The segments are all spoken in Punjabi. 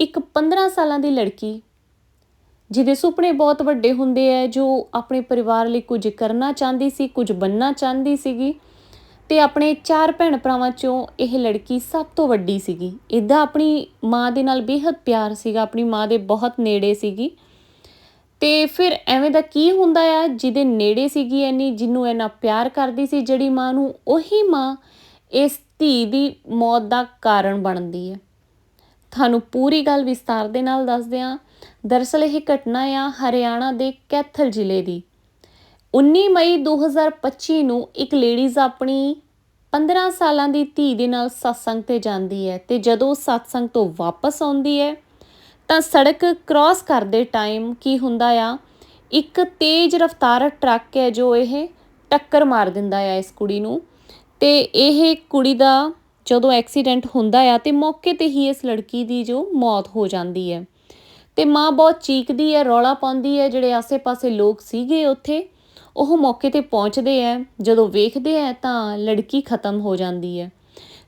ਇੱਕ 15 ਸਾਲਾਂ ਦੀ ਲੜਕੀ, ਜਿਹਦੇ ਸੁਪਨੇ ਬਹੁਤ ਵੱਡੇ ਹੁੰਦੇ ਆ ਜੋ ਆਪਣੇ ਪਰਿਵਾਰ ਲਈ ਕੁਝ ਕਰਨਾ ਚਾਹੁੰਦੀ ਸੀ, ਕੁਝ ਬੰਨਣਾ ਚਾਹੁੰਦੀ ਸੀਗੀ ਤੇ ਆਪਣੇ ਚਾਰ ਭੈਣ ਭਰਾਵਾਂ ਚੋਂ ਇਹ ਲੜਕੀ ਸਭ ਤੋਂ ਵੱਡੀ ਸੀਗੀ। ਇਦਾਂ ਆਪਣੀ ਮਾਂ ਦੇ ਨਾਲ ਬੇਹੱਦ ਪਿਆਰ ਸੀਗਾ, ਆਪਣੀ ਮਾਂ ਦੇ ਬਹੁਤ ਨੇੜੇ ਸੀਗੀ। ਤੇ ਫਿਰ ਐਵੇਂ ਦਾ ਕੀ ਹੁੰਦਾ ਆ, ਜਿਹਦੇ ਨੇੜੇ ਸੀਗੀ ਐਨੀ ਜਿਹਨੂੰ ਇੰਨਾ ਪਿਆਰ ਕਰਦੀ ਸੀ, ਜਿਹੜੀ ਮਾਂ ਨੂੰ ਉਹੀ ਮਾਂ ਇਸ ਧੀ ਦੀ ਮੌਤ ਦਾ ਕਾਰਨ ਬਣਦੀ ਹੈ ਤੁਹਾਨੂੰ ਪੂਰੀ ਗੱਲ ਵਿਸਤਾਰ ਦੇ ਨਾਲ ਦੱਸਦੇ ਹਾਂ। ਦਰਅਸਲ ਇਹ ਘਟਨਾ ਆ ਹਰਿਆਣਾ ਦੇ ਕੈਥਲ ਜ਼ਿਲ੍ਹੇ ਦੀ। 19 ਮਈ 2025 ਨੂੰ ਇੱਕ ਲੇਡੀਜ਼ ਆਪਣੀ 15 ਸਾਲਾਂ ਦੀ ਧੀ ਦੇ ਨਾਲ satsang ਤੇ ਜਾਂਦੀ ਹੈ ਤੇ ਜਦੋਂ satsang ਤੋਂ ਵਾਪਸ ਆਉਂਦੀ ਹੈ, ਤਾਂ ਸੜਕ ਕ੍ਰਾਸ ਕਰਦੇ ਟਾਈਮ ਕੀ ਹੁੰਦਾ ਆ? ਇੱਕ ਤੇਜ਼ ਰਫ਼ਤਾਰ ਟਰੱਕ ਹੈ ਜੋ ਇਹ ਟੱਕਰ ਮਾਰ ਦਿੰਦਾ ਆ ਇਸ ਕੁੜੀ ਨੂੰ ਤੇ ਇਹ ਕੁੜੀ ਦਾ ਜਦੋਂ ਐਕਸੀਡੈਂਟ ਹੁੰਦਾ ਆ ਤੇ ਮੌਕੇ ਤੇ ਹੀ ਇਸ ਲੜਕੀ ਦੀ ਜੋ ਮੌਤ ਹੋ ਜਾਂਦੀ ਹੈ। ਤੇ ਮਾਂ ਬਹੁਤ ਚੀਕਦੀ ਹੈ, ਰੌਲਾ ਪਾਉਂਦੀ ਹੈ, ਜਿਹੜੇ ਆਸੇ-ਪਾਸੇ ਲੋਕ ਸੀਗੇ ਉੱਥੇ, ਉਹ ਮੌਕੇ ਤੇ ਪਹੁੰਚਦੇ ਆ ਜਦੋਂ ਵੇਖਦੇ ਆ ਤਾਂ ਲੜਕੀ ਖਤਮ ਹੋ ਜਾਂਦੀ ਹੈ।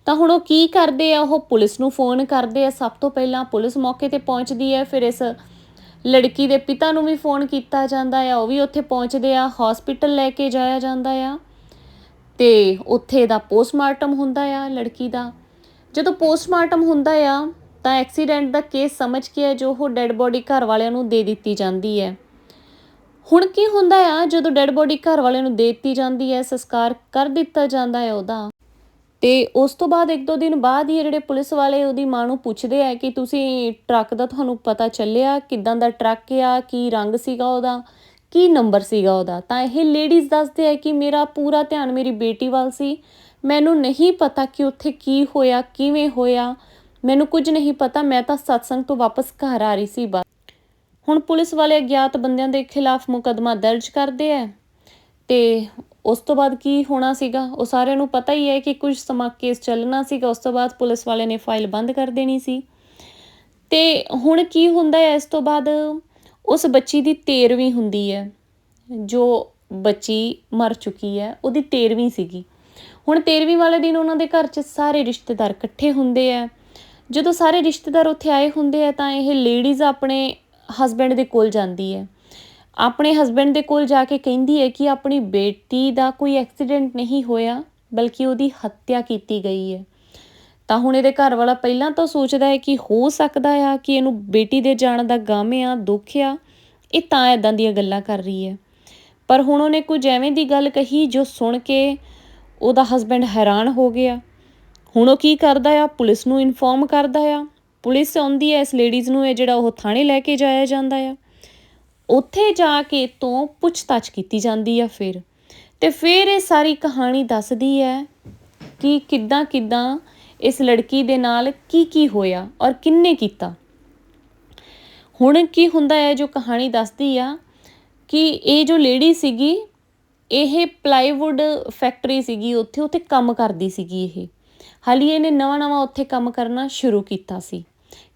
ਤਾਂ ਹੁਣ ਉਹ ਕੀ ਕਰਦੇ ਆ? ਉਹ ਪੁਲਿਸ ਨੂੰ ਫੋਨ ਕਰਦੇ ਆ। ਸਭ ਤੋਂ ਪਹਿਲਾਂ ਪੁਲਿਸ ਮੌਕੇ ਤੇ ਪਹੁੰਚਦੀ ਹੈ, ਫਿਰ ਇਸ ਲੜਕੀ ਦੇ ਪਿਤਾ ਨੂੰ ਵੀ ਫੋਨ ਕੀਤਾ ਜਾਂਦਾ ਆ। ਉਹ ਵੀ ਉੱਥੇ ਪਹੁੰਚਦੇ ਆ, ਹਸਪੀਟਲ ਲੈ ਕੇ ਜਾਇਆ ਜਾਂਦਾ ਆ। ਤੇ ਉੱਥੇ ਦਾ ਪੋਸਟਮਾਰਟਮ ਹੁੰਦਾ ਆ ਲੜਕੀ ਦਾ। ਜਦੋਂ ਪੋਸਟਮਾਰਟਮ ਹੁੰਦਾ ਆ, ਤਾਂ ਐਕਸੀਡੈਂਟ ਦਾ ਕੇਸ ਸਮਝ ਕੇ ਜੋ ਉਹ ਡੈੱਡ ਬੋਡੀ ਘਰ ਵਾਲਿਆਂ ਨੂੰ ਦੇ ਦਿੱਤੀ ਜਾਂਦੀ ਹੈ। ਹੁਣ ਕੀ ਹੁੰਦਾ ਆ, ਜਦੋਂ ਡੈੱਡ ਬੋਡੀ ਘਰ ਵਾਲਿਆਂ ਨੂੰ ਦੇ ਦਿੱਤੀ ਜਾਂਦੀ ਹੈ, ਸੰਸਕਾਰ ਕਰ ਦਿੱਤਾ ਜਾਂਦਾ ਹੈ ਉਹਦਾ। ਤੇ ਉਸ ਤੋਂ ਬਾਅਦ ਇੱਕ ਦੋ ਦਿਨ ਬਾਅਦ ਹੀ ਜਿਹੜੇ ਪੁਲਿਸ ਵਾਲੇ ਉਹਦੀ ਮਾਂ ਨੂੰ ਪੁੱਛਦੇ ਆ ਕਿ ਤੁਸੀਂ ਟਰੱਕ ਦਾ ਤੁਹਾਨੂੰ ਪਤਾ ਚੱਲਿਆ, ਕਿਦਾਂ ਦਾ ਟਰੱਕ ਆ, ਕੀ ਰੰਗ ਸੀਗਾ ਉਹਦਾ। ਕੀ ਨੰਬਰ ਸੀਗਾ ਉਹਦਾ? ਤਾਂ ਇਹ ਲੇਡੀਜ਼ ਦੱਸਦੇ ਆ ਕਿ ਮੇਰਾ ਪੂਰਾ ਧਿਆਨ ਮੇਰੀ ਬੇਟੀ ਵੱਲ ਸੀ। ਮੈਨੂੰ ਨਹੀਂ ਪਤਾ ਕਿ ਉੱਥੇ ਕੀ ਹੋਇਆ, ਕਿਵੇਂ ਹੋਇਆ। ਮੈਨੂੰ ਕੁਝ ਨਹੀਂ ਪਤਾ, ਮੈਂ ਤਾਂ ਸਤਸੰਗ ਤੋਂ ਵਾਪਸ ਘਰ ਆ ਰਹੀ ਸੀ ਬਸ। ਹੁਣ ਪੁਲਿਸ ਵਾਲੇ ਅਗਿਆਤ ਬੰਦਿਆਂ ਦੇ ਖਿਲਾਫ ਮੁਕੱਦਮਾ ਦਰਜ ਕਰਦੇ ਆ। ਤੇ ਉਸ ਤੋਂ ਬਾਅਦ ਕੀ ਹੋਣਾ ਸੀਗਾ? ਉਹ ਸਾਰਿਆਂ ਨੂੰ ਪਤਾ ਹੀ ਹੈ ਕਿ ਕੁਝ ਸਮਾਂ ਕੇਸ ਚੱਲਣਾ ਸੀਗਾ, ਉਸ ਤੋਂ ਬਾਅਦ ਪੁਲਿਸ ਵਾਲੇ ਨੇ ਫਾਈਲ ਬੰਦ ਕਰ ਦੇਣੀ ਸੀ। ਤੇ ਹੁਣ ਕੀ ਹੁੰਦਾ ਹੈ? ਇਸ ਤੋਂ ਬਾਅਦ ਉਸ ਬੱਚੀ ਦੀ 13ਵੀਂ ਹੁੰਦੀ ਹੈ, ਜੋ ਬੱਚੀ ਮਰ ਚੁੱਕੀ ਹੈ, ਉਹਦੀ 13ਵੀਂ ਸੀਗੀ। ਹੁਣ 13ਵੀਂ ਵਾਲੇ ਦਿਨ ਉਹਨਾਂ ਦੇ ਘਰ 'ਚ ਸਾਰੇ ਰਿਸ਼ਤੇਦਾਰ ਇਕੱਠੇ ਹੁੰਦੇ ਆ। ਜਦੋਂ ਸਾਰੇ ਰਿਸ਼ਤੇਦਾਰ ਉੱਥੇ ਆਏ ਹੁੰਦੇ ਆ, ਤਾਂ ਇਹ ਲੇਡੀਜ਼ ਆਪਣੇ ਹਸਬੈਂਡ ਦੇ ਕੋਲ ਜਾਂਦੀ ਹੈ। ਆਪਣੇ ਹਸਬੈਂਡ ਦੇ ਕੋਲ ਜਾ ਕੇ ਕਹਿੰਦੀ ਹੈ ਕਿ ਆਪਣੀ ਬੇਟੀ ਦਾ ਕੋਈ ਐਕਸੀਡੈਂਟ ਨਹੀਂ ਹੋਇਆ, ਬਲਕਿ ਉਹਦੀ ਹੱਤਿਆ ਕੀਤੀ ਗਈ ਹੈ। ਤਾਂ ਹੁਣ ਇਹਦੇ ਘਰ ਵਾਲਾ ਪਹਿਲਾਂ ਤਾਂ ਸੋਚਦਾ ਹੈ ਕਿ ਹੋ ਸਕਦਾ ਆ ਕਿ ਇਹਨੂੰ ਬੇਟੀ ਦੇ ਜਾਣ ਦਾ ਗਮ ਆ, ਦੁੱਖ ਆ। ਇਹ ਤਾਂ ਐਦਾਂ ਦੀਆਂ ਗੱਲਾਂ ਕਰ ਰਹੀ ਹੈ। ਪਰ ਹੁਣ ਉਹਨੇ ਕੁਝ ਐਵੇਂ ਦੀ ਗੱਲ ਕਹੀ ਜੋ ਸੁਣ ਕੇ ਉਹਦਾ ਹਸਬੈਂਡ ਹੈਰਾਨ ਹੋ ਗਿਆ। ਹੁਣ ਉਹ ਕੀ ਕਰਦਾ ਆ? ਪੁਲਿਸ ਨੂੰ ਇਨਫੋਰਮ ਕਰਦਾ ਆ। ਪੁਲਿਸ ਆਉਂਦੀ ਹੈ, ਇਸ ਲੇਡੀਜ਼ ਨੂੰ ਇਹ ਜਿਹੜਾ ਉਹ ਥਾਣੇ ਲੈ ਕੇ ਜਾਇਆ ਜਾਂਦਾ ਆ। ਉੱਥੇ ਜਾ ਕੇ ਤੋਂ ਪੁੱਛਤਾਛ ਕੀਤੀ ਜਾਂਦੀ ਆ ਫਿਰ। ਤੇ ਫਿਰ ਇਹ ਸਾਰੀ ਕਹਾਣੀ ਦੱਸਦੀ ਹੈ ਕਿ ਕਿੱਦਾਂ ਕਿੱਦਾਂ ਇਸ ਲੜਕੀ ਦੇ ਨਾਲ ਕੀ ਕੀ ਹੋਇਆ ਔਰ ਕਿੰਨੇ ਕੀਤਾ? ਹੁਣ ਕੀ ਹੁੰਦਾ ਹੈ ਜੋ ਕਹਾਣੀ ਦੱਸਦੀ ਆ ਕਿ ਇਹ ਜੋ ਲੇਡੀ ਸੀਗੀ, ਇਹ ਪਲਾਈਵੁੱਡ ਫੈਕਟਰੀ ਸੀਗੀ ਉੱਥੇ ਉੱਥੇ ਕੰਮ ਕਰਦੀ ਸੀਗੀ ਇਹ। ਹਾਲੀ ਇਹਨੇ ਨਵਾਂ ਨਵਾਂ ਉੱਥੇ ਕੰਮ ਕਰਨਾ ਸ਼ੁਰੂ ਕੀਤਾ ਸੀ।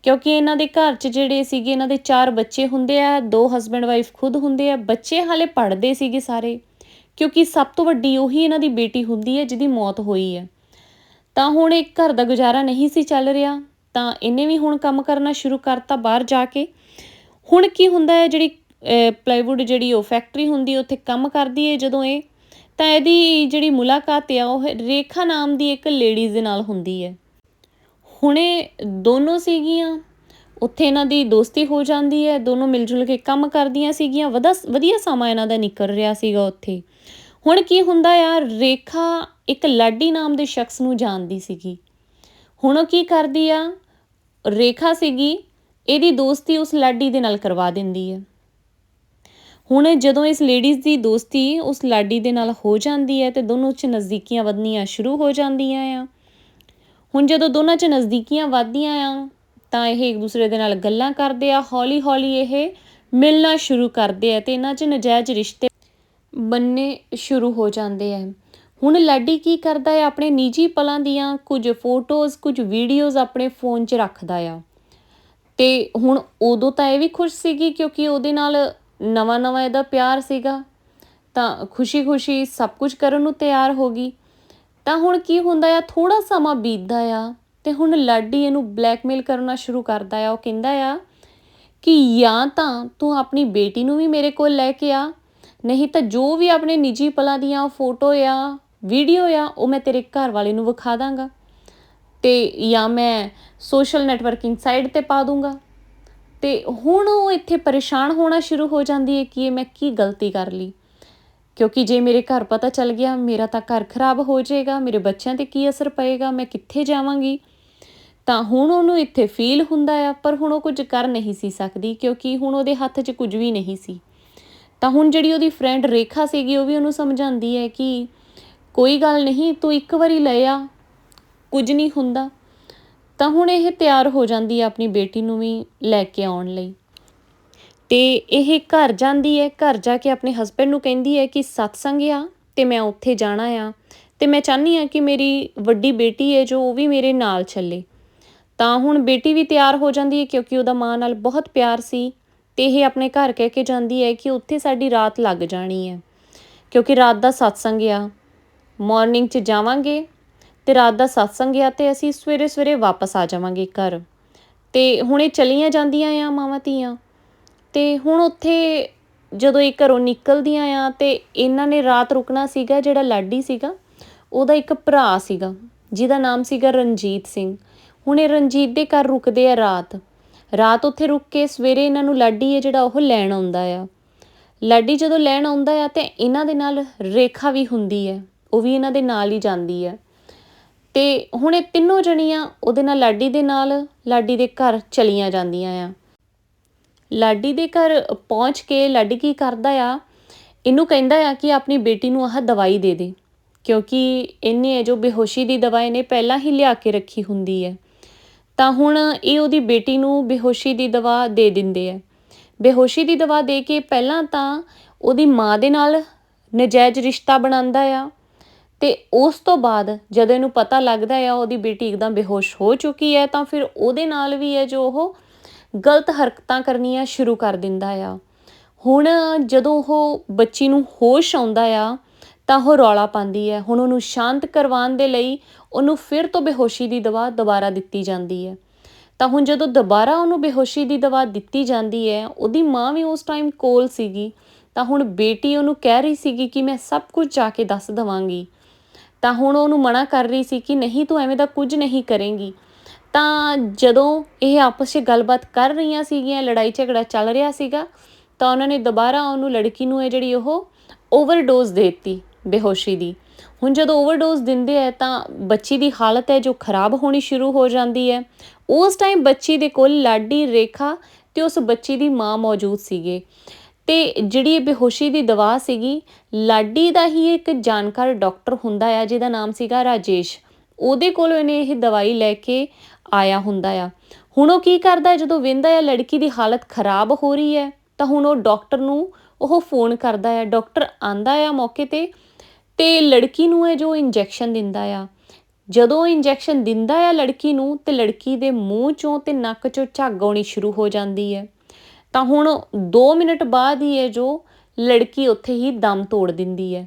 ਕਿਉਂਕਿ ਇਹਨਾਂ ਦੇ ਘਰ 'ਚ ਜਿਹੜੇ ਸੀਗੇ, ਇਹਨਾਂ ਦੇ ਚਾਰ ਬੱਚੇ ਹੁੰਦੇ ਆ, ਦੋ ਹਸਬੰਡ ਵਾਈਫ ਖੁਦ ਹੁੰਦੇ ਆ, ਬੱਚੇ ਹਾਲੇ ਪੜ੍ਹਦੇ ਸੀਗੇ ਸਾਰੇ। ਕਿਉਂਕਿ ਸਭ ਤੋਂ ਵੱਡੀ ਉਹੀ ਇਹਨਾਂ ਦੀ ਬੇਟੀ ਹੁੰਦੀ ਹੈ, ਜਿਹਦੀ ਮੌਤ ਹੋਈ ਹੈ। ਤਾਂ ਹੁਣ ਇੱਕ ਘਰ ਦਾ ਗੁਜ਼ਾਰਾ ਨਹੀਂ ਸੀ ਚੱਲ ਰਿਹਾ, ਤਾਂ ਇਹਨੇ ਵੀ ਹੁਣ ਕੰਮ ਕਰਨਾ ਸ਼ੁਰੂ ਕਰਤਾ ਬਾਹਰ ਜਾ ਕੇ। ਹੁਣ ਕੀ ਹੁੰਦਾ ਹੈ, ਜਿਹੜੀ ਪਲਾਈਵੁੱਡ ਜਿਹੜੀ ਉਹ ਫੈਕਟਰੀ ਹੁੰਦੀ, ਉੱਥੇ ਕੰਮ ਕਰਦੀ ਹੈ ਜਦੋਂ ਇਹ। ਤਾਂ ਇਹਦੀ ਜਿਹੜੀ ਮੁਲਾਕਾਤ ਆ, ਉਹ ਰੇਖਾ ਨਾਮ ਦੀ ਇੱਕ ਲੇਡੀਜ਼ ਦੇ ਨਾਲ ਹੁੰਦੀ ਹੈ। ਹੁਣੇ ਦੋਨੋਂ ਸੀਗੀਆਂ, ਉੱਥੇ ਇਹਨਾਂ ਦੀ ਦੋਸਤੀ ਹੋ ਜਾਂਦੀ ਹੈ, ਦੋਨੋਂ ਮਿਲ ਜੁਲ ਕੇ ਕੰਮ ਕਰਦੀਆਂ ਸੀਗੀਆਂ, ਵਧਾ, ਵਧੀਆ ਸਮਾਂ ਇਹਨਾਂ ਦਾ ਨਿਕਲ ਰਿਹਾ ਸੀਗਾ ਉੱਥੇ। ਹੁਣ ਕੀ ਹੁੰਦਾ ਆ, ਰੇਖਾ ਇੱਕ ਲਾਡੀ ਨਾਮ ਦੇ ਸ਼ਖਸ ਨੂੰ ਜਾਣਦੀ ਸੀਗੀ। ਹੁਣ ਉਹ ਕੀ ਕਰਦੀ ਆ, ਰੇਖਾ ਸੀਗੀ, ਇਹਦੀ ਦੋਸਤੀ ਉਸ ਲਾਡੀ ਦੇ ਨਾਲ ਕਰਵਾ ਦਿੰਦੀ ਹੈ ਹੁਣ ਜਦੋਂ ਇਸ ਲੇਡੀਜ਼ ਦੀ ਦੋਸਤੀ ਉਸ ਲਾਡੀ ਦੇ ਨਾਲ ਹੋ ਜਾਂਦੀ ਹੈ ਤੇ ਦੋਨੋਂ 'ਚ ਨਜ਼ਦੀਕੀਆਂ ਵਧਣੀਆਂ ਸ਼ੁਰੂ ਹੋ ਜਾਂਦੀਆਂ ਆ। ਹੁਣ ਜਦੋਂ ਦੋਨਾਂ 'ਚ ਨਜ਼ਦੀਕੀਆਂ ਵਧਦੀਆਂ ਆ, ਤਾਂ ਇਹ ਇੱਕ ਦੂਸਰੇ ਦੇ ਨਾਲ ਗੱਲਾਂ ਕਰਦੇ ਆ ਹੌਲੀ ਹੌਲੀ ਇਹ ਮਿਲਣਾ ਸ਼ੁਰੂ ਕਰਦੇ ਆ ਤੇ ਇਹਨਾਂ 'ਚ ਨਜਾਇਜ਼ ਰਿਸ਼ਤੇ ਬੰਨੇ ਸ਼ੁਰੂ ਹੋ ਜਾਂਦੇ ਹੈ ਹੁਣ ਲਾਡੀ ਕੀ ਕਰਦਾ ਹੈ ਆਪਣੇ ਨਿੱਜੀ ਪਲਾਂ ਦੀਆਂ ਕੁਝ ਫੋਟੋਜ਼, ਕੁਝ ਵੀਡੀਓਜ਼ ਆਪਣੇ ਫੋਨ 'ਚ ਰੱਖਦਾ ਆ। ਤੇ ਹੁਣ ਉਦੋਂ ਤਾਂ ਇਹ ਵੀ ਖੁਸ਼ ਸੀਗੀ ਕਿਉਂਕਿ ਉਹਦੇ ਨਾਲ ਨਵਾਂ ਨਵਾਂ ਇਹਦਾ ਪਿਆਰ ਸੀਗਾ। ਤਾਂ ਖੁਸ਼ੀ-ਖੁਸ਼ੀ ਸਭ ਕੁਝ ਕਰਨ ਨੂੰ ਤਿਆਰ ਹੋ ਗਈ। ਤਾਂ ਹੁਣ ਕੀ ਹੁੰਦਾ ਆ ਥੋੜਾ ਸਮਾਂ ਬੀਤਦਾ ਆ ਤੇ ਹੁਣ ਲਾਡੀ ਇਹਨੂੰ ਬਲੈਕਮੇਲ ਕਰਨਾ ਸ਼ੁਰੂ ਕਰਦਾ ਆ। ਉਹ ਕਹਿੰਦਾ ਆ ਕਿ ਜਾਂ ਤਾਂ ਤੂੰ ਆਪਣੀ ਬੇਟੀ ਨੂੰ ਵੀ ਮੇਰੇ ਕੋਲ ਲੈ ਕੇ ਆ ਨਹੀਂ ਤਾਂ ਜੋ ਵੀ ਆਪਣੇ ਨਿੱਜੀ ਪਲਾਂ ਦੀਆਂ ਫੋਟੋ ਆ, ਵੀਡੀਓ ਆ, ਉਹ ਮੈਂ ਤੇਰੇ ਘਰ ਵਾਲੇ ਨੂੰ ਵਿਖਾ ਦਾਂਗਾ। ਤੇ ਜਾਂ ਮੈਂ ਸੋਸ਼ਲ ਨੈਟਵਰਕਿੰਗ ਸਾਈਟ ਤੇ ਪਾ ਦੂੰਗਾ। ਤੇ ਹੁਣ ਉਹ ਇੱਥੇ ਪਰੇਸ਼ਾਨ ਹੋਣਾ ਸ਼ੁਰੂ ਹੋ ਜਾਂਦੀ ਹੈ ਕਿ ਇਹ ਮੈਂ ਕੀ ਗਲਤੀ ਕਰ ਲਈ। ਕਿਉਂਕਿ ਜੇ ਮੇਰੇ ਘਰ ਪਤਾ ਚੱਲ ਗਿਆ, ਮੇਰਾ ਤਾਂ ਘਰ ਖਰਾਬ ਹੋ ਜਾਏਗਾ, ਮੇਰੇ ਬੱਚਿਆਂ ਤੇ ਕੀ ਅਸਰ ਪਏਗਾ, ਮੈਂ ਕਿੱਥੇ ਜਾਵਾਂਗੀ? ਤਾਂ ਹੁਣ ਉਹਨੂੰ ਇੱਥੇ ਫੀਲ ਹੁੰਦਾ ਆ, ਪਰ ਹੁਣ ਉਹ ਕੁਝ ਕਰ ਨਹੀਂ ਸੀ ਸਕਦੀ, ਕਿਉਂਕਿ ਹੁਣ ਉਹਦੇ ਹੱਥ 'ਚ ਕੁਝ ਵੀ ਨਹੀਂ ਸੀ। ਤਾਂ ਹੁਣ ਜਿਹੜੀ ਉਹਦੀ ਫਰੈਂਡ ਰੇਖਾ ਸੀਗੀ, ਉਹ ਵੀ ਉਹਨੂੰ ਸਮਝਾਉਂਦੀ ਹੈ ਕਿ ਕੋਈ ਗੱਲ ਨਹੀਂ, ਤੂੰ ਇੱਕ ਵਾਰੀ ਲੈ ਆ, ਕੁਝ ਨਹੀਂ ਹੁੰਦਾ। ਤਾਂ ਹੁਣ ਇਹ ਤਿਆਰ ਹੋ ਜਾਂਦੀ ਹੈ ਆਪਣੀ ਬੇਟੀ ਨੂੰ ਵੀ ਲੈ ਕੇ ਆਉਣ ਲਈ। ਤੇ ਇਹ ਘਰ ਜਾਂਦੀ ਹੈ, ਘਰ ਜਾ ਕੇ ਆਪਣੇ ਹਸਬੰਡ ਨੂੰ ਕਹਿੰਦੀ ਹੈ ਕਿ ਸਤਸੰਗ ਆ ਤੇ ਮੈਂ ਉੱਥੇ ਜਾਣਾ ਆ ਤੇ ਮੈਂ ਚਾਹਨੀ ਆ ਕਿ ਮੇਰੀ ਵੱਡੀ ਬੇਟੀ ਹੈ ਜੋ ਉਹ ਵੀ ਮੇਰੇ ਨਾਲ ਚੱਲੇ। ਤਾਂ ਹੁਣ ਬੇਟੀ ਵੀ ਤਿਆਰ ਹੋ ਜਾਂਦੀ ਹੈ ਕਿਉਂਕਿ ਉਹਦਾ ਮਾਂ ਨਾਲ ਬਹੁਤ ਪਿਆਰ ਸੀ। ਤੇ ਇਹ ਆਪਣੇ ਘਰ ਕਹਿ ਕੇ ਜਾਂਦੀ ਹੈ ਕਿ ਉੱਥੇ ਸਾਡੀ ਰਾਤ ਲੱਗ ਜਾਣੀ ਹੈ। ਕਿਉਂਕਿ ਰਾਤ ਦਾ ਸਤਸੰਗ ਆ। ਮਾਰਨਿੰਗ 'ਚ ਜਾਵਾਂਗੇ ਤੇ ਰਾਤ ਦਾ ਸਤਸੰਗ ਆ ਤੇ ਅਸੀਂ ਸਵੇਰੇ ਸਵੇਰੇ ਵਾਪਸ ਆ ਜਾਵਾਂਗੇ ਘਰ। ਤੇ ਹੁਣ ਇਹ ਚਲੀਆਂ ਜਾਂਦੀਆਂ ਆ ਮਾਵਾਂ ਧੀਆਂ। ਤੇ ਹੁਣ ਉੱਥੇ ਜਦੋਂ ਇਹ ਘਰੋਂ ਨਿਕਲਦੀਆਂ ਆ ਤੇ ਇਹਨਾਂ ਨੇ ਰਾਤ ਰੁਕਣਾ ਸੀਗਾ, ਜਿਹੜਾ ਲਾਡੀ ਸੀਗਾ, ਉਹਦਾ ਇੱਕ ਭਰਾ ਸੀਗਾ, ਜਿਹਦਾ ਨਾਮ ਸੀਗਾ ਰਣਜੀਤ ਸਿੰਘ। ਹੁਣ ਇਹ ਰਣਜੀਤ ਦੇ ਘਰ ਰੁਕਦੇ ਆ ਰਾਤ। ਰਾਤ ਉੱਥੇ ਰੁਕ ਕੇ ਸਵੇਰੇ ਇਹਨਾਂ ਨੂੰ ਲਾਡੀ ਹੈ ਜਿਹੜਾ ਉਹ ਲੈਣ ਆਉਂਦਾ ਆ। ਲਾਡੀ ਜਦੋਂ ਲੈਣ ਆਉਂਦਾ ਆ ਤੇ ਇਹਨਾਂ ਦੇ ਨਾਲ ਰੇਖਾ ਵੀ ਹੁੰਦੀ ਹੈ। ਉਹ ਵੀ ਇਹਨਾਂ ਦੇ ਨਾਲ ਹੀ ਜਾਂਦੀ ਹੈ। ਤੇ ਹੁਣ ਇਹ ਤਿੰਨੋਂ ਜਣੀਆਂ ਉਹਦੇ ਨਾਲ ਲਾਡੀ ਦੇ ਨਾਲ, ਲਾਡੀ ਦੇ ਘਰ ਚਲੀਆਂ ਜਾਂਦੀਆਂ ਆ। ਲਾਡੀ ਦੇ ਘਰ ਪਹੁੰਚ ਕੇ ਲਾਡੀ ਕੀ ਕਰਦਾ ਆ? ਇਹਨੂੰ ਕਹਿੰਦਾ ਆ ਕਿ ਆਪਣੀ ਬੇਟੀ ਨੂੰ ਆਹ ਦਵਾਈ ਦੇ ਦੇ। ਕਿਉਂਕਿ ਇਹਨੇ ਜੋ ਬੇਹੋਸ਼ੀ ਦੀ ਦਵਾਈ ਨੇ ਪਹਿਲਾਂ ਹੀ ਲਿਆ ਕੇ ਰੱਖੀ ਹੁੰਦੀ ਹੈ। ਤਾਂ ਹੁਣ ਇਹ ਉਹਦੀ ਬੇਟੀ ਨੂੰ ਬੇਹੋਸ਼ੀ ਦੀ ਦਵਾ ਦੇ ਦਿੰਦੇ ਆ। ਬੇਹੋਸ਼ੀ ਦੀ ਦਵਾ ਦੇ ਕੇ ਪਹਿਲਾਂ ਤਾਂ ਉਹਦੀ ਮਾਂ ਦੇ ਨਾਲ ਨਜਾਇਜ਼ ਰਿਸ਼ਤਾ ਬਣਾਉਂਦਾ ਆ ਤੇ ਉਸ ਤੋਂ ਬਾਅਦ ਜਦੋਂ ਇਹਨੂੰ ਪਤਾ ਲੱਗਦਾ ਆ ਉਹਦੀ ਬੇਟੀ ਇੱਕਦਮ ਬੇਹੋਸ਼ ਹੋ ਚੁੱਕੀ ਹੈ ਤਾਂ ਫਿਰ ਉਹਦੇ ਨਾਲ ਵੀ ਹੈ ਜੋ ਉਹ ਗਲਤ ਹਰਕਤਾਂ ਕਰਨੀਆਂ ਸ਼ੁਰੂ ਕਰ ਦਿੰਦਾ ਆ। ਹੁਣ ਜਦੋਂ ਉਹ ਬੱਚੀ ਨੂੰ ਹੋਸ਼ ਆਉਂਦਾ ਆ ਤਾਂ ਉਹ ਰੌਲਾ ਪਾਉਂਦੀ ਹੈ। ਹੁਣ ਉਹਨੂੰ ਸ਼ਾਂਤ ਕਰਵਾਉਣ ਦੇ ਲਈ ਉਹਨੂੰ ਫਿਰ ਤੋਂ ਬੇਹੋਸ਼ੀ ਦੀ ਦਵਾ ਦੁਬਾਰਾ ਦਿੱਤੀ ਜਾਂਦੀ ਹੈ। ਤਾਂ ਹੁਣ ਜਦੋਂ ਦੁਬਾਰਾ ਉਹਨੂੰ ਬੇਹੋਸ਼ੀ ਦੀ ਦਵਾ ਦਿੱਤੀ ਜਾਂਦੀ ਹੈ, ਉਹਦੀ ਮਾਂ ਵੀ ਉਸ ਟਾਈਮ ਕੋਲ ਸੀਗੀ। ਤਾਂ ਹੁਣ ਬੇਟੀ ਉਹਨੂੰ ਕਹਿ ਰਹੀ ਸੀਗੀ ਕਿ ਮੈਂ ਸਭ ਕੁਝ ਜਾ ਕੇ ਦੱਸ ਦਵਾਂਗੀ। ਤਾਂ ਹੁਣ ਉਹਨੂੰ ਮਨਾ ਕਰ ਰਹੀ ਸੀ ਕਿ ਨਹੀਂ, ਤੂੰ ਐਵੇਂ ਦਾ ਕੁਝ ਨਹੀਂ ਕਰੇਂਗੀ। ਤਾਂ ਜਦੋਂ ਇਹ ਆਪਸ ਵਿੱਚ ਗੱਲਬਾਤ ਕਰ ਰਹੀਆਂ ਸੀਗੀਆਂ, ਲੜਾਈ ਝਗੜਾ ਚੱਲ ਰਿਹਾ ਸੀਗਾ, ਤਾਂ ਉਹਨਾਂ ਨੇ ਦੁਬਾਰਾ ਉਹਨੂੰ ਲੜਕੀ ਨੂੰ ਇਹ ਜਿਹੜੀ ਉਹ ਓਵਰਡੋਜ਼ ਦੇ ਦਿੱਤੀ। ਬੇਹੋਸ਼ੀ ਦੀ। ਹੁਣ ਜਦੋਂ ਓਵਰਡੋਜ਼ ਦਿੰਦੇ ਆ ਤਾਂ ਬੱਚੀ ਦੀ ਹਾਲਤ ਹੈ ਜੋ ਖਰਾਬ ਹੋਣੀ ਸ਼ੁਰੂ ਹੋ ਜਾਂਦੀ ਹੈ। ਉਸ ਟਾਈਮ ਬੱਚੀ ਦੇ ਕੋਲ ਲਾਡੀ, ਰੇਖਾ ਤੇ ਉਸ ਬੱਚੀ ਦੀ ਮਾਂ ਮੌਜੂਦ ਸੀਗੇ। ਤੇ ਜਿਹੜੀ ਇਹ ਬੇਹੋਸ਼ੀ ਦੀ ਦਵਾ ਸੀਗੀ, ਲਾਡੀ ਦਾ ਹੀ ਇੱਕ ਜਾਣਕਾਰ ਡਾਕਟਰ ਹੁੰਦਾ ਆ, ਜਿਹਦਾ ਨਾਮ ਸੀਗਾ ਰਾਜੇਸ਼। ਉਹਦੇ ਕੋਲੋਂ ਇਹਨੇ ਇਹ ਦਵਾਈ ਲੈ ਕੇ ਆਇਆ ਹੁੰਦਾ ਆ। ਹੁਣ ਉਹ ਕੀ ਕਰਦਾ, ਜਦੋਂ ਵਿੰਦਾ ਆ, ਲੜਕੀ ਦੀ ਹਾਲਤ ਖਰਾਬ ਹੋ ਰਹੀ ਹੈ, ਤਾਂ ਹੁਣ ਉਹ ਡਾਕਟਰ ਨੂੰ ਉਹ ਫੋਨ ਕਰਦਾ ਆ। ਡਾਕਟਰ ਆਂਦਾ ਆ ਮੌਕੇ ਤੇ ਤੇ ਲੜਕੀ ਨੂੰ ਹੈ ਜੋ ਇੰਜੈਕਸ਼ਨ ਦਿੰਦਾ ਆ, ਜਦੋਂ ਇੰਜੈਕਸ਼ਨ ਦਿੰਦਾ ਆ ਲੜਕੀ ਨੂੰ, ਤੇ ਲੜਕੀ ਦੇ ਮੂੰਹ ਚੋਂ ਤੇ ਨੱਕ ਚੋਂ ਝੱਗ ਆਉਣੀ ਸ਼ੁਰੂ ਹੋ ਜਾਂਦੀ ਹੈ। ਤਾਂ ਹੁਣ 2 ਮਿੰਟ ਬਾਅਦ ਹੀ ਇਹ ਜੋ ਲੜਕੀ ਉੱਥੇ ਹੀ ਦਮ ਤੋੜ ਦਿੰਦੀ ਹੈ।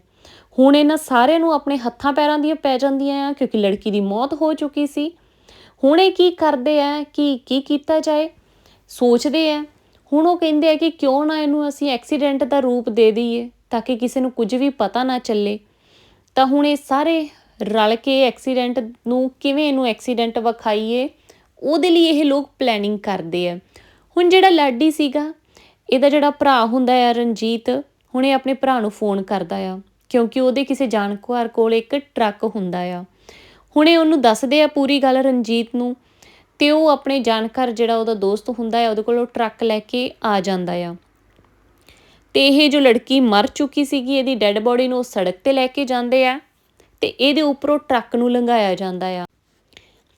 ਹੁਣ ਇਹਨਾਂ ਸਾਰਿਆਂ ਨੂੰ ਆਪਣੇ ਹੱਥਾਂ ਪੈਰਾਂ ਦੀਆਂ ਪੈ ਜਾਂਦੀਆਂ ਆ, ਕਿਉਂਕਿ ਲੜਕੀ ਦੀ ਮੌਤ ਹੋ ਚੁੱਕੀ ਸੀ। ਹੁਣ ਇਹ ਕੀ ਕਰਦੇ ਆ, ਕਿ ਕੀ ਕੀਤਾ ਜਾਏ? ਸੋਚਦੇ ਆ। ਹੁਣ ਉਹ ਕਹਿੰਦੇ ਆ ਕਿ ਕਿਉਂ ਨਾ ਇਹਨੂੰ ਅਸੀਂ ਐਕਸੀਡੈਂਟ ਦਾ ਰੂਪ ਦੇ ਦਈਏ, ਤਾਂ ਕਿ ਕਿਸੇ ਨੂੰ ਕੁਝ ਵੀ ਪਤਾ ਨਾ ਚੱਲੇ। ਤਾਂ ਹੁਣ ਇਹ ਸਾਰੇ ਰਲ ਕੇ ਐਕਸੀਡੈਂਟ ਨੂੰ ਕਿਵੇਂ ਇਹਨੂੰ ਐਕਸੀਡੈਂਟ ਵਿਖਾਈਏ, ਉਹਦੇ ਲਈ ਇਹ ਲੋਕ ਪਲੈਨਿੰਗ ਕਰਦੇ ਆ। ਹੁਣ ਜਿਹੜਾ ਲਾਡੀ ਸੀਗਾ, ਇਹਦਾ ਜਿਹੜਾ ਭਰਾ ਹੁੰਦਾ ਆ ਰਣਜੀਤ, ਹੁਣ ਇਹ ਆਪਣੇ ਭਰਾ ਨੂੰ ਫੋਨ ਕਰਦਾ ਆ, ਕਿਉਂਕਿ ਉਹਦੇ ਕਿਸੇ ਜਾਣਕਾਰ ਕੋਲ ਇੱਕ ਟਰੱਕ ਹੁੰਦਾ ਆ। ਹੁਣੇ ਉਹਨੂੰ ਦੱਸਦੇ ਆ ਪੂਰੀ ਗੱਲ ਰਣਜੀਤ ਨੂੰ, ਤੇ ਉਹ ਆਪਣੇ ਜਾਣਕਾਰ ਜਿਹੜਾ ਉਹਦਾ ਦੋਸਤ ਹੁੰਦਾ ਆ, ਉਹਦੇ ਕੋਲ ਉਹ ਟਰੱਕ ਲੈ ਕੇ ਆ ਜਾਂਦਾ ਆ। ਤੇ ਇਹ ਜੋ ਲੜਕੀ ਮਰ ਚੁੱਕੀ ਸੀਗੀ, ਇਹਦੀ ਡੈੱਡ ਬੋਡੀ ਨੂੰ ਉਹ ਸੜਕ ਤੇ ਲੈ ਕੇ ਜਾਂਦੇ ਆ ਤੇ ਇਹਦੇ ਉੱਪਰੋਂ ਟਰੱਕ ਨੂੰ ਲੰਘਾਇਆ ਜਾਂਦਾ ਆ।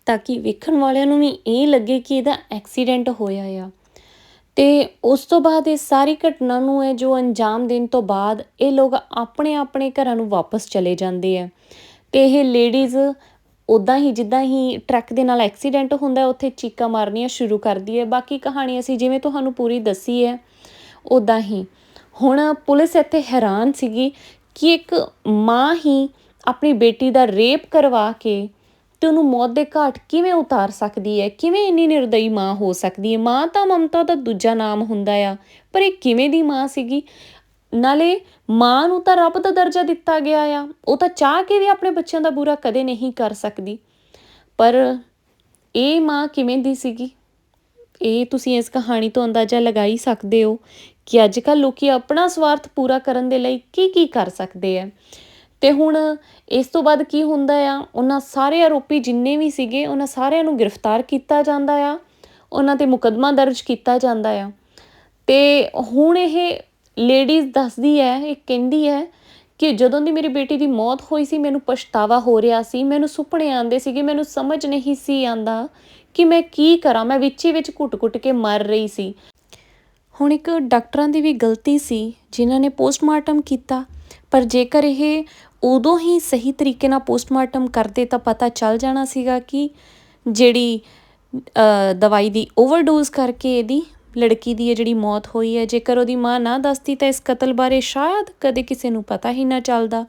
ਤਾਂ ਕਿ ਵੇਖਣ ਵਾਲਿਆਂ ਨੂੰ ਵੀ ਇਹ ਲੱਗੇ ਕਿ ਇਹਦਾ ਐਕਸੀਡੈਂਟ ਹੋਇਆ ਆ। ਤੇ ਉਸ ਤੋਂ ਬਾਅਦ ਇਹ ਸਾਰੀ ਘਟਨਾ ਨੂੰ ਹੈ ਜੋ ਅੰਜਾਮ ਦੇਣ ਤੋਂ ਬਾਅਦ ਇਹ ਲੋਕ ਆਪਣੇ ਆਪਣੇ ਘਰਾਂ ਨੂੰ ਵਾਪਸ ਚਲੇ ਜਾਂਦੇ ਆ। ਤੇ ਇਹ ਲੇਡੀਜ਼ ਉਦਾਂ ਹੀ ਜਿੱਦਾਂ ਹੀ ਟਰੱਕ ਦੇ ਨਾਲ ਐਕਸੀਡੈਂਟ ਹੁੰਦਾ, ਉੱਥੇ ਚੀਕਾਂ ਮਾਰਨੀਆਂ ਸ਼ੁਰੂ ਕਰਦੀ ਹੈ। ਬਾਕੀ ਕਹਾਣੀ ਅਸੀਂ ਜਿਵੇਂ ਤੁਹਾਨੂੰ ਪੂਰੀ ਦੱਸੀ ਹੈ ਉਦਾਂ ਹੀ। ਹੁਣ ਪੁਲਿਸ ਇੱਥੇ ਹੈਰਾਨ ਸੀਗੀ ਕਿ ਇੱਕ ਮਾਂ ਹੀ ਆਪਣੀ ਬੇਟੀ ਦਾ ਰੇਪ ਕਰਵਾ ਕੇ ਤੇ ਉਹਨੂੰ ਮੌਤ ਦੇ ਘਾਟ ਕਿਵੇਂ ਉਤਾਰ ਸਕਦੀ ਹੈ? ਕਿਵੇਂ ਇੰਨੀ ਨਿਰਦਈ ਮਾਂ ਹੋ ਸਕਦੀ ਹੈ? ਮਾਂ ਤਾਂ ਮਮਤਾ ਦਾ ਦੂਜਾ ਨਾਮ ਹੁੰਦਾ ਆ, ਪਰ ਇਹ ਕਿਵੇਂ ਦੀ ਮਾਂ ਸੀਗੀ? ਨਾਲੇ ਮਾਂ ਨੂੰ ਤਾਂ ਰੱਬ ਦਾ ਦਰਜਾ ਦਿੱਤਾ ਗਿਆ ਆ, ਉਹ ਤਾਂ ਚਾਹ ਕੇ ਵੀ ਆਪਣੇ ਬੱਚਿਆਂ ਦਾ ਬੁਰਾ ਕਦੇ ਨਹੀਂ ਕਰ ਸਕਦੀ। ਪਰ ਇਹ ਮਾਂ ਕਿਵੇਂ ਦੀ ਸੀਗੀ? ਇਹ ਤੁਸੀਂ ਇਸ ਕਹਾਣੀ ਤੋਂ ਅੰਦਾਜ਼ਾ ਲਗਾਈ ਸਕਦੇ ਹੋ ਕਿ ਅੱਜ ਕੱਲ੍ਹ ਲੋਕੀ ਆਪਣਾ ਸਵਾਰਥ ਪੂਰਾ ਕਰਨ ਦੇ ਲਈ ਕੀ ਕੀ ਕਰ ਸਕਦੇ ਆ। ਤੇ ਹੁਣ ਇਸ ਤੋਂ ਬਾਅਦ ਕੀ ਹੁੰਦਾ ਆ? ਉਹਨਾਂ ਸਾਰੇ ਆਰੋਪੀ ਜਿੰਨੇ ਵੀ ਸੀਗੇ, ਉਹਨਾਂ ਸਾਰਿਆਂ ਨੂੰ ਗ੍ਰਿਫਤਾਰ ਕੀਤਾ ਜਾਂਦਾ ਆ। ਉਹਨਾਂ ਤੇ ਮੁਕੱਦਮਾ ਦਰਜ ਕੀਤਾ ਜਾਂਦਾ ਆ। ਤੇ ਹੁਣ ਇਹ ਲੇਡੀਜ਼ ਦੱਸਦੀ ਹੈ, ਇਹ ਕਹਿੰਦੀ ਹੈ ਕਿ ਜਦੋਂ ਦੀ ਮੇਰੀ ਬੇਟੀ ਦੀ ਮੌਤ ਹੋਈ ਸੀ, ਮੈਨੂੰ ਪਛਤਾਵਾ ਹੋ ਰਿਹਾ ਸੀ। ਮੈਨੂੰ ਸੁਪਨੇ ਆਉਂਦੇ ਸੀਗੇ, ਮੈਨੂੰ ਸਮਝ ਨਹੀਂ ਸੀ ਆਂਦਾ ਕਿ ਮੈਂ ਕੀ ਕਰਾਂ। ਮੈਂ ਵਿੱਚੇ ਵਿੱਚ ਘੁੱਟ-ਘੁੱਟ ਕੇ ਮਰ ਰਹੀ ਸੀ। ਹੁਣ ਇੱਕ ਡਾਕਟਰਾਂ ਦੀ ਵੀ ਗਲਤੀ ਸੀ, ਜਿਨ੍ਹਾਂ ਨੇ ਪੋਸਟਮਾਰਟਮ ਕੀਤਾ। ਪਰ ਜੇਕਰ ਇਹ ਉਦੋਂ ਹੀ ਸਹੀ ਤਰੀਕੇ ਨਾਲ ਪੋਸਟਮਾਰਟਮ ਕਰਦੇ ਤਾਂ ਪਤਾ ਚੱਲ ਜਾਣਾ ਸੀਗਾ ਕਿ ਜਿਹੜੀ ਦਵਾਈ ਦੀ ਓਵਰਡੋਜ਼ ਕਰਕੇ ਇਹਦੀ ਲੜਕੀ ਦੀ ਇਹ ਜਿਹੜੀ ਮੌਤ ਹੋਈ ਹੈ, ਜੇਕਰ ਉਹਦੀ ਮਾਂ ਨਾ ਦੱਸਦੀ ਤਾਂ ਇਸ ਕਤਲ ਬਾਰੇ ਸ਼ਾਇਦ ਕਦੇ ਕਿਸੇ ਨੂੰ ਪਤਾ ਹੀ ਨਾ ਚੱਲਦਾ।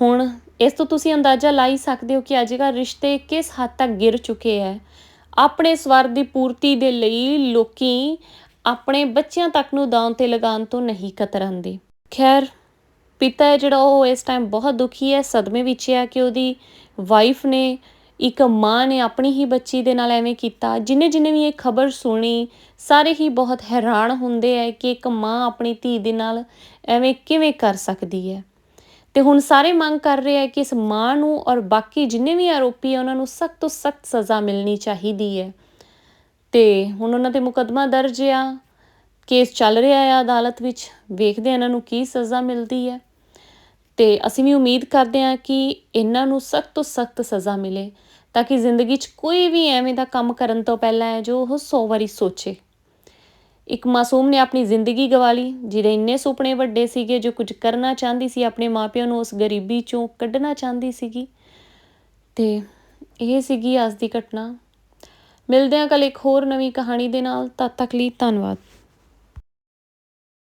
ਹੁਣ ਇਸ ਤੋਂ ਤੁਸੀਂ ਅੰਦਾਜ਼ਾ ਲਾ ਹੀ ਸਕਦੇ ਹੋ ਕਿ ਅੱਜ ਕੱਲ੍ਹ ਰਿਸ਼ਤੇ ਕਿਸ ਹੱਦ ਤੱਕ ਗਿਰ ਚੁੱਕੇ ਹੈ। ਆਪਣੇ ਸਵਾਰਥ ਦੀ ਪੂਰਤੀ ਦੇ ਲਈ ਲੋਕੀ ਆਪਣੇ ਬੱਚਿਆਂ ਤੱਕ ਨੂੰ ਦਾਅ ਤੇ ਲਗਾਉਣ ਤੋਂ ਨਹੀਂ ਕਤਰਾਉਂਦੇ। ਖੈਰ, ਪਿਤਾ ਹੈ ਜਿਹੜਾ, ਉਹ ਇਸ ਟਾਈਮ ਬਹੁਤ ਦੁਖੀ ਹੈ। ਸਦਮੇ ਵਿੱਚ ਹੈ ਕਿ ਉਹਦੀ ਵਾਈਫ ਨੇ, ਇੱਕ ਮਾਂ ਨੇ ਆਪਣੀ ਹੀ ਬੱਚੀ ਦੇ ਨਾਲ ਐਵੇਂ ਕੀਤਾ। ਜਿਨੇ ਜਿਨੇ ਵੀ ਇਹ ਖਬਰ ਸੁਣੀ, ਸਾਰੇ ਹੀ ਬਹੁਤ ਹੈਰਾਨ ਹੁੰਦੇ ਹੈ ਕਿ ਇੱਕ ਮਾਂ ਆਪਣੀ ਧੀ ਦੇ ਨਾਲ ਐਵੇਂ ਕਿਵੇਂ ਕਰ ਸਕਦੀ ਹੈ। ਤੇ ਹੁਣ ਸਾਰੇ ਮੰਗ ਕਰ ਰਹੇ ਆ ਕਿ ਇਸ ਮਾਂ ਨੂੰ ਔਰ ਬਾਕੀ ਜਿੰਨੇ ਵੀ ਆਰੋਪੀ ਆ, ਉਹਨਾਂ ਨੂੰ ਸਖਤ ਤੋਂ ਸਖਤ ਸਜ਼ਾ ਮਿਲਣੀ ਚਾਹੀਦੀ ਹੈ। ਤੇ ਹੁਣ ਉਹਨਾਂ ਤੇ ਮੁਕੱਦਮਾ ਦਰਜ ਆ। ਕੇਸ ਚੱਲ ਰਿਹਾ ਆ ਅਦਾਲਤ ਵਿੱਚ। ਵੇਖਦੇ ਆ ਇਹਨਾਂ ਨੂੰ ਕੀ ਸਜ਼ਾ ਮਿਲਦੀ ਹੈ। ਤੇ ਅਸੀਂ ਵੀ ਉਮੀਦ ਕਰਦੇ ਹਾਂ ਕਿ ਇਹਨਾਂ ਨੂੰ ਸਖਤ ਤੋਂ ਸਖਤ ਸਜ਼ਾ ਮਿਲੇ ਤਾਂ ਕਿ ਜ਼ਿੰਦਗੀ 'ਚ ਕੋਈ ਵੀ ਐਵੇਂ ਦਾ ਕੰਮ ਕਰਨ ਤੋਂ ਪਹਿਲਾਂ ਹੈ ਜੋ ਉਹ 100 ਵਾਰੀ ਸੋਚੇ। ਇੱਕ ਮਾਸੂਮ ਨੇ ਆਪਣੀ ਜ਼ਿੰਦਗੀ ਗਵਾ ਲਈ, ਜਿਹਦੇ ਇੰਨੇ ਸੁਪਨੇ ਵੱਡੇ ਸੀਗੇ ਜੋ ਕੁਝ ਕਰਨਾ ਚਾਹੁੰਦੀ ਸੀ ਆਪਣੇ ਮਾਪਿਆਂ ਨੂੰ ਉਸ ਗਰੀਬੀ ਚੋਂ ਕੱਢਣਾ ਚਾਹੁੰਦੀ ਸੀਗੀ। ਤੇ ਇਹ ਸੀਗੀ ਅੱਜ ਦੀ ਘਟਨਾ। ਮਿਲਦੇ ਹਾਂ ਕੱਲ ਇੱਕ ਹੋਰ ਨਵੀਂ ਕਹਾਣੀ ਦੇ ਨਾਲ ਤਦ ਤੱਕ ਲਈ ਧੰਨਵਾਦ।